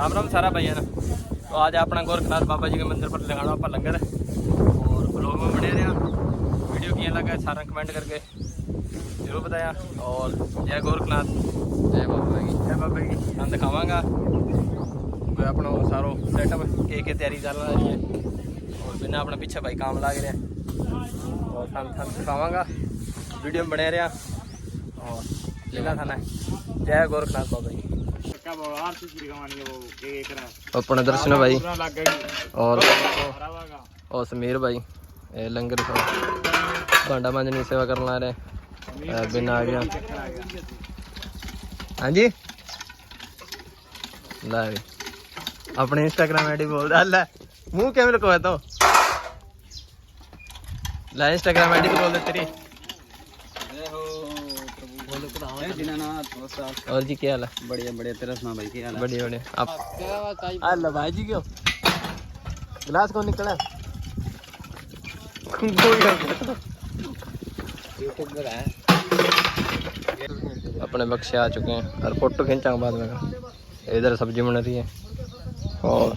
राम राम सारा भैया ना तो आज अपना गोरखनाथ बाबा जी के मंदिर पर लगाना आप लंगर और ब्लॉग में बने रहे वीडियो किया लगा सारा कमेंट करके जरूर बताया और जय गोरखनाथ जय बाबा जी जय बाबा जी हम दिखावागा अपना सारो सेटअप के के तैयारी चल रही है और बिना अपना पीछे भाई काम लाग रहे हैं और थान दिखावागा वीडियो में बने रहे और लेना थाना जय गोरखनाथ बाबा जी ਕਾ ਬੋਲ ਆਰਤੀ ਸ਼੍ਰੀ ਗਵਾਨੀ ਉਹ ਕੇ ਕਰਾ ਆਪਣਾ ਦਰਸ਼ਨ ਭਾਈ ਔਰ ਉਹ ਸਮੀਰ ਭਾਈ ਇਹ ਲੰਗਰ ਫਰ ਭਾਂਡਾ ਮੰਜਨੀ ਸੇਵਾ ਕਰਨ ਲਾ ਰਹੇ ਬਿਨ ਆ ਗਿਆ ਹਾਂਜੀ ਲੈ ਆਪਣੇ ਇੰਸਟਾਗ੍ਰam ਆਈਡੀ ਬੋਲਦਾ ਲੈ ਮੂੰਹ ਕਿਵੇਂ ਲਕਵਾਇਆ ਤੋ ਲੈ ਇੰਸਟਾਗ੍ਰam ਆਈਡੀ ਬੋਲਦਾ ਤੇਰੀ और जी क्या हाल है बढ़िया बढ़िया तेरा सुना भाई क्या हाल है बढ़िया बढ़िया आप क्या अल्लाह भाई जी क्यों गिलास कौन निकला कौन है अपने बक्से आ चुके हैं और फोटो खींचा बाद में इधर सब्जी बन रही है और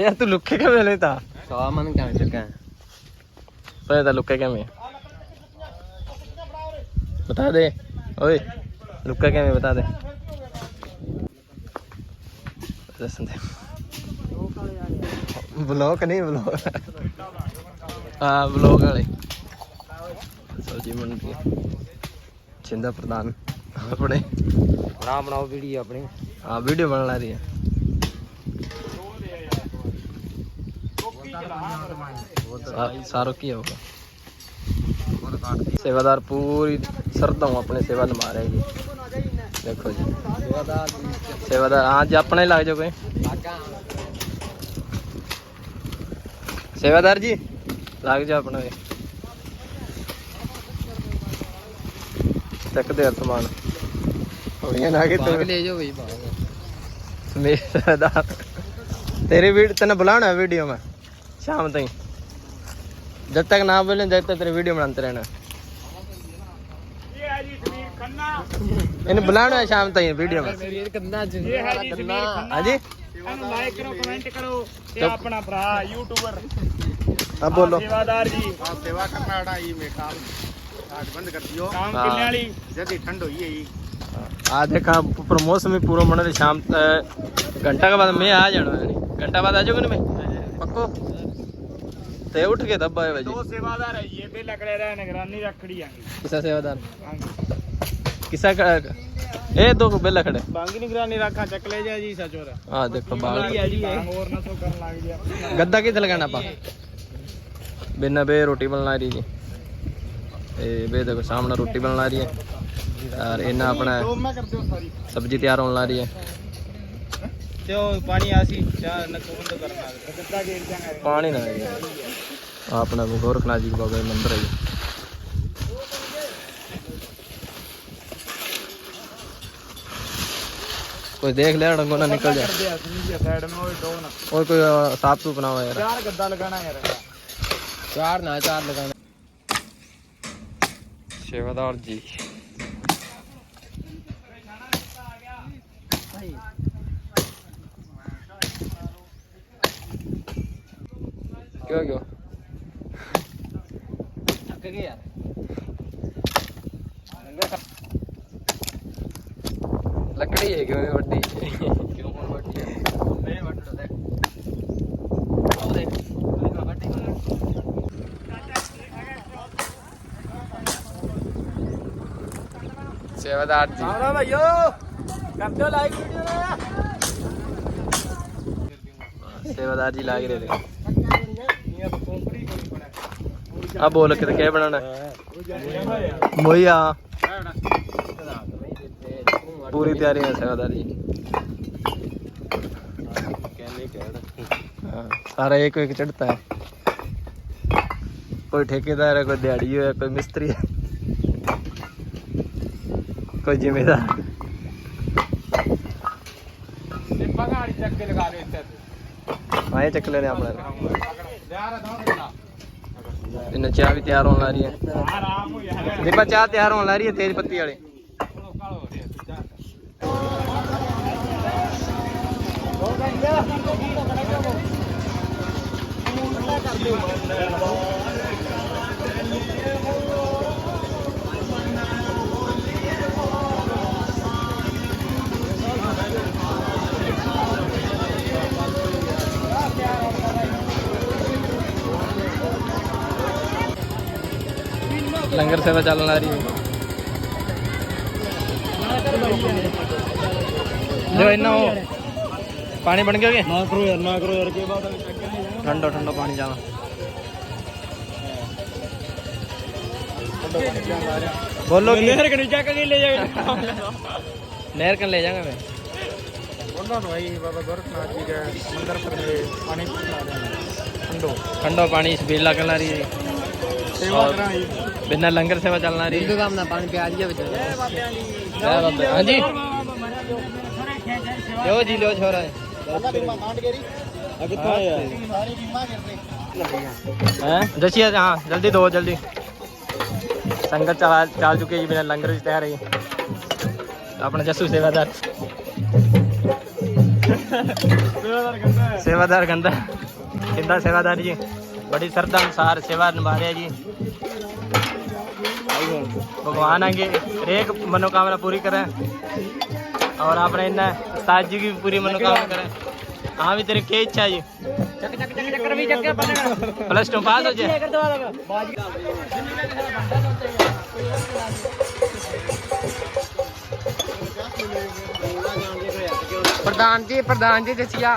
यार तू लुके क्या मिले था सवा मन क्या चुका है पता था लुके क्या मिले बता दे ओए रुका क्या मैं बता दे ब्लॉक नहीं ब्लॉक हाँ ब्लॉक वाले सब्जी मंडी छिंदा प्रधान अपने बना बनाओ वीडियो अपनी हाँ वीडियो बना रही है सारो की होगा ਸੇਵਾਦਾਰ ਪੂਰੀ ਸਰਦਾਂ ਆਪਣੇ ਸੇਵਾ ਨਿਭਾ ਰਹੇ ਜੀ ਦੇਖੋ ਜੀ ਸੇਵਾਦਾਰ ਸੇਵਾਦਾਰ ਹਾਂ ਜੀ ਆਪਣੇ ਲੱਗ ਜਾਓ ਕੋਈ ਸੇਵਾਦਾਰ ਜੀ ਲੱਗ ਜਾ ਆਪਣੇ ਇਹ ਦੇ ਹੱਥ ਮਾਨ ਹੋਈਆਂ ਨਾ ਕਿ ਤੂੰ ਲੈ ਜਾਓ ਬਈ ਬਾਹਰ ਮੇਰਾ ਤੇਰੇ ਵੀਡ ਤੈਨੂੰ ਬੁਲਾਣਾ ਵੀਡੀਓ ਮੈਂ ਸ਼ਾਮ ਤਾਈਂ जब तक ना बोले जब तक तेरे वीडियो बनाते रहना इन्हें बुलाना है शाम तक वीडियो में हाँ जी लाइक करो कमेंट करो ये अपना भरा यूट्यूबर अब बोलो सेवादार जी हां सेवा करना आड़ा ये में काम आज बंद कर दियो काम कितने वाली जल्दी ठंड हुई है ये आज देखा ऊपर मौसम ही पूरा मन शाम घंटा के बाद मैं आ जाना घंटा बाद आ जाओगे ना मैं पक्को ਉੱਥੇ ਉੱਠ ਕੇ ਦੱਬਾ ਹੈ ਬਾਈ ਦੋ ਸੇਵਾਦਾਰ ਹੈ ਇਹ ਇਹਦੇ ਲੱਗੜੇ ਰਹਿ ਨਿਗਰਾਨੀ ਰੱਖੜੀ ਆਂਗੀ ਕਿਸਾ ਸੇਵਾਦਾਰ ਕਿਸਾ ਇਹ ਦੋ ਬਿੱਲ ਖੜੇ ਬਾਂਗੀ ਨਿਗਰਾਨੀ ਰੱਖਾ ਚੱਕ ਲੈ ਜਾ ਜੀ ਸਚੋਰ ਆ ਦੇਖੋ ਬਾਲ ਗੱਦਾ ਕਿੱਥੇ ਲਗਾਣਾ ਆਪਾਂ ਬਿੰਨਾ ਬੇ ਰੋਟੀ ਲਾ ਰਹੀ ਜੀ ਇਹ ਵੇ ਦੇਖੋ ਸਾਹਮਣੇ ਰੋਟੀ ਲਾ ਰਹੀ ਹੈ ਔਰ ਇਹਨਾਂ ਆਪਣਾ ਸਬਜ਼ੀ ਤਿਆਰ ਹੋਣ ਲਾ ਰਹੀ ਹੈ ਤੇ ਉਹ ਪਾਣੀ ਆਸੀ ਚਾਹ ਨਕੋ ਬੰਦ ਕਰਨਾ ਦਿੱਤਾ ਗੇਰ ਚਾਂਗਾ ਪਾਣੀ ਨਾ ਆ ਆਪਣਾ ਗੋਰਖਨਾਥ ਜੀ ਬਾਬਾ ਦਾ ਮੰਦਿਰ ਹੈ ਕੋਈ ਦੇਖ ਲੈ ਅੜੰਗੋ ਨਾ ਨਿਕਲ ਜਾ ਸਾਈਡ ਕੋਈ ਸਾਫ डो ना ਯਾਰ ਚਾਰ ਗੱਦਾ ਲਗਾਣਾ ਯਾਰ ਚਾਰ ਨਾ ਚਾਰ ਲਗਾਣਾ ਸੇਵਾਦਾਰ ਜੀ જોજો લકડી હે ગયો વડી સેવાદાર જી આવરા ભાઈઓ કરજો લાઈક વિડિયો સેવાદાર જી લાગી રહ્યા ਆ ਬੋਲ ਕੇ ਤੇ ਕਿਆ ਬਣਾਉਣਾ ਮੋਇਆ ਪੂਰੀ ਤਿਆਰੀ ਹੈ ਸਕਦਾ ਜੀ ਸਾਰਾ ਇੱਕ ਇੱਕ ਚੜਤਾ ਹੈ ਕੋਈ ਠੇਕੇਦਾਰ ਹੈ ਕੋਈ ਦਿਹਾੜੀ ਹੋਇਆ ਕੋਈ ਮਿਸਤਰੀ ਹੈ ਕੋਈ ਜ਼ਿੰਮੇਦਾਰ ਤੇ ਪਗਾੜੀ ਚੱਕ ਕੇ ਲਗਾ ਦੇ ਇੱਥੇ ਆਏ ਚੱਕ ਲੈਣੇ ਆਪਣਾ ਯਾਰ ਦੋ ਕਿਲਾ ਤੇ ਚਾਹ ਵੀ ਤਿਆਰ ਹੋਣ ਲਾ ਰਹੀ ਹੈ ਆਰਾਮ ਹੋ ਚਾਹ ਤਿਆਰ ਹੋਣ ਲਾ ਹੈ ਤੇਜ ਪੱਤੀ ਵਾਲੇ ਹੋ ਗਿਆ ਲੰਗਰ ਸੇਵਾ ਚੱਲਣ ਆ ਰਹੀ ਹੈ ਜੋ ਇਹਨਾਂ ਉਹ ਪਾਣੀ ਬਣ ਗਿਆ ਕਿ ਨਾ ਕਰੋ ਯਾਰ ਨਾ ਕਰੋ ਯਾਰ ਕੇ ਬਾਅਦ ਠੰਡਾ ਠੰਡਾ ਪਾਣੀ ਜਾਣਾ ਬੋਲੋ ਕਿ ਨਹਿਰ ਕਣੀ ਚੱਕ ਕੇ ਲੈ ਜਾਗਾ ਨਹਿਰ ਕਣ ਲੈ ਜਾਗਾ ਮੈਂ ਉਹਨਾਂ ਨੂੰ ਆਈ ਬਾਬਾ ਗੁਰਨਾਥ ਜੀ ਦਾ ਮੰਦਰ ਪਰ ਪਾਣੀ ਪਾ ਦੇ ਠੰਡੋ ਠੰਡਾ ਪਾਣੀ ਇਸ ਬੇਲਾ ਕਲਾਰੀ ਜੀ સેવા કરાઈ બિના લંગર સેવા ચાલના રહી બીજું કામ ના પાણી પે આજી આવે છે હાજી લ્યો જી લ્યો છોરા जैसी हाँ जल्दी दो जल्दी संगत चला चल चुके जी बिना लंगर तैयार रही अपने जसू सेवादार सेवादार गंदा किंदा सेवादार जी ਬੜੀ ਸਰਦਾ ਅਨਸਾਰ ਸੇਵਾ ਨਿਭਾ ਰਿਹਾ ਜੀ ਭਗਵਾन आगे हरेक मनोकामना पूरी करें और आपने इन्हें उस्ताद जी की पूरी मनोकामना करें हाँ भी तेरी क्या इच्छा है जी प्लस टू पास हो जाए प्रधान जी प्रधान जी दसिया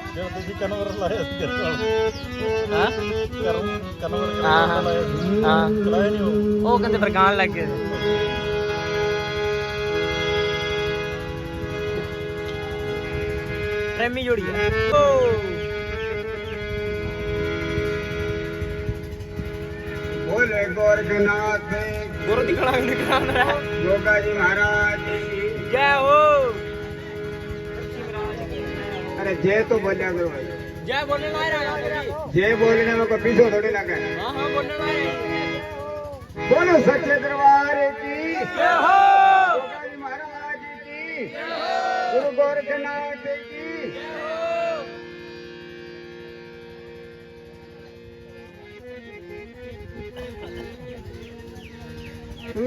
Jadi kanan orang kelayaan, kan? Kelar, kanan orang kelayaan, kelayaan itu. Oh, kan di lagi. Remi juri ya. Oh. Boleh orang kenal deh. Borotik orang ini Oh. oh અરે જય તો બોલ્યા કરો જય બોલના રાજા જય બોલને મે કોઈ પીછો થોડી લાગે હા હા બોલના બોલો સચ્ચે દરબાર કી જય હો ગોપાલ મહારાજ કી જય હો ગુરુ ગોરખનાથ કી જય હો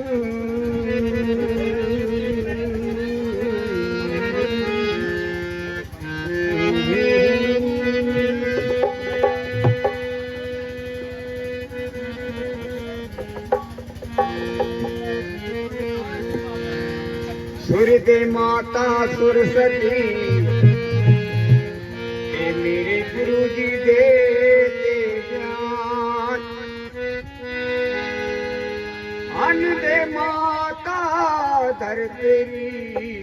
Mm-hmm. ਬਲੀ ਇਹ ਮੇਰੇ ਗੁਰੂ ਜੀ ਦੇ ਤੇ ਗਿਆਨ ਅਨ ਦੇ ਮਾਤਾ ਦਰ ਤੇਰੀ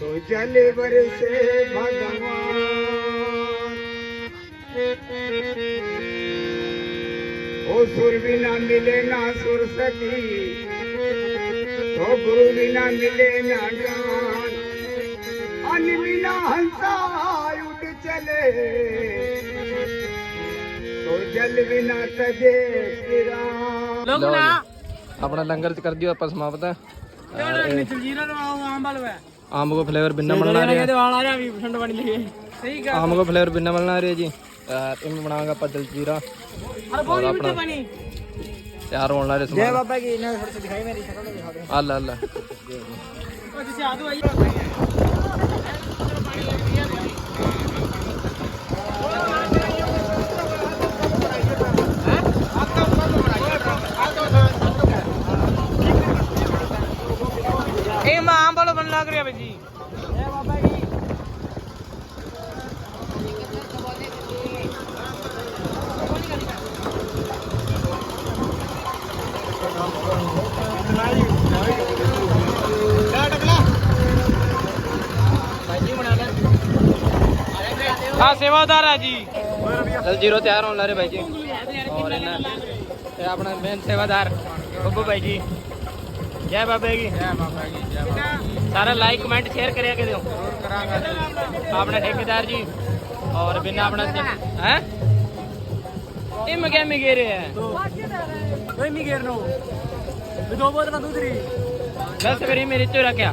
ਤੋ ਜਲ ਵਰਸੇ ਭਗਵਾਨ ਉਹ ਸੁਰ ਬਿਨਾ ਮਿਲੇ ਨਾ ਸੁਰ ਸਕੀ ਹੋ ਗੁਰੂ ਬਿਨਾ ਮਿਲੇ ਨਾ ਜਾਨ ਅਨ ਬਿਨਾ ਹੰਸਾ ਉੱਡ ਚਲੇ ਤੋ ਜਲ ਬਿਨਾ ਤਜੇ ਸਿਰਾ ਲੋਕ ਨਾ ਆਪਣਾ ਲੰਗਰ ਚ ਕਰ ਦਿਓ ਆਪਾਂ ਸਮਾਪਤ ਯਾਰ ਜਲਜੀਰਾ ਦਵਾਓ ਆਮ ਬਲਵਾ ਆਮ ਕੋ ਫਲੇਵਰ ਬਿਨਾ ਬਣਾ ਰਹੇ ਇਹਦੇ ਵਾਲ ਆ ਰਿਹਾ 20% ਬਣ ਲਈਏ ਸਹੀ ਗੱਲ ਆਮ ਕੋ ਫਲੇਵਰ ਬਿਨਾ ਬਣਾ ਰਹੇ ਜੀ ਇਹ ਬਣਾਵਾਂਗਾ ਆਪਾਂ ਜਲਜੀਰਾ ਅਰੇ ਬੋਲੀ ਮਿੱਠਾ ਬਣੀ यार रोण ला रे जय बाबा की इन्हें थोड़ी सी दिखाई मेरी शक्ल दिखा दे अल्लाह अल्लाह जैसे आदू आई ਇਹ ਮਾਂ ਵਾਲਾ ਬਣ ਲੱਗ ਰਿਹਾ ਬਈ ਜੀ ਆ ਸੇਵਾਦਾਰ ਆ ਜੀ ਚਲ ਜੀਰੋ ਤਿਆਰ ਹੋਣ ਲਾਰੇ ਭਾਈ ਜੀ ਔਰ ਇਹਨਾਂ ਤੇ ਆਪਣਾ ਮੇਨ ਸੇਵਾਦਾਰ ਬੱਬੂ ਭਾਈ ਜੀ ਜੈ ਬਾਬੇ ਜੀ ਜੈ ਬਾਬੇ ਜੀ ਜੈ ਸਾਰਾ ਲਾਈਕ ਕਮੈਂਟ ਸ਼ੇਅਰ ਕਰਿਆ ਕਿ ਦਿਓ ਕਰਾਂਗਾ ਆਪਣਾ ਠੇਕੇਦਾਰ ਜੀ ਔਰ ਬਿਨਾ ਆਪਣਾ ਹੈ ਇਹ ਮਗੇ ਮਗੇਰੇ ਹੈ ਕੋਈ ਮਗੇਰ ਨੋ ਦੋ ਬੋਤਲਾਂ ਦੂਦਰੀ ਬਸ ਕਰੀ ਮੇਰੀ ਚੋਰਾ ਕਿਆ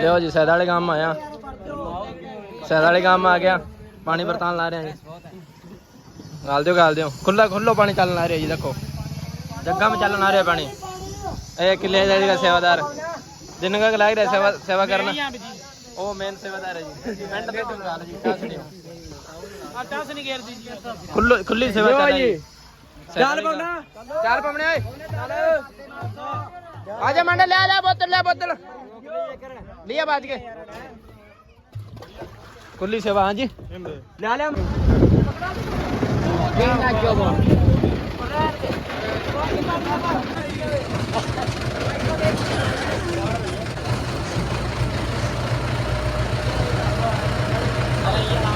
ਲਿਓ ਜੀ ਸੈਦ ਵਾਲੇ ਕੰਮ ਆਇਆ ਸੈਦ ਵਾਲੇ ਕੰਮ ਆ ਗਿਆ ਪਾਣੀ ਵਰਤਾਨ ਲਾ ਰਿਹਾ ਜੀ ਗਾਲ ਦਿਓ ਗਾਲ ਦਿਓ ਖੁੱਲਾ ਖੁੱਲੋ ਪਾਣੀ ਚੱਲਣ ਆ ਰਿਹਾ ਜੀ ਦੇਖੋ ਜੱਗਾ ਮੇ ਚੱਲਣ ਆ ਰਿਹਾ ਪਾਣੀ ਇਹ ਕਿੱਲੇ ਦਾ ਸੇਵਾਦਾਰ ਦਿਨ ਕਾ ਲੱਗ ਰਿਹਾ ਸੇਵਾ ਸੇਵਾ ਕਰਨਾ ਉਹ ਮੇਨ ਸੇਵਾਦਾਰ ਹੈ ਜੀ ਪਿੰਡ ਦੇ ਤੋਂ ਗਾਲ ਜੀ ਕਾਸ ਨਹੀਂ ਆ ਟਾਸ ਨਹੀਂ ਗੇਰ ਦੀ ਜੀ ਖੁੱਲੋ ਖੁੱਲੀ ਸੇਵਾ ਚੱਲ ਜੀ ਚਾਰ ਪਵਣਾ ਚਾਰ ਪਵਣਾ ਓਏ ਆ ਜਾ ਮੰਡੇ ਲੈ ਲੈ ਬੋਤਲ ਲੈ ਬੋਤਲ ਲਿਆ ਬਾਜ ਕੇ ਕੁੱਲੀ ਸੇਵਾ ਹਾਂਜੀ ਲੈ ਲੈ ਦੇ ਨਾ ਕਿਉਂ ਬੋ Yeah.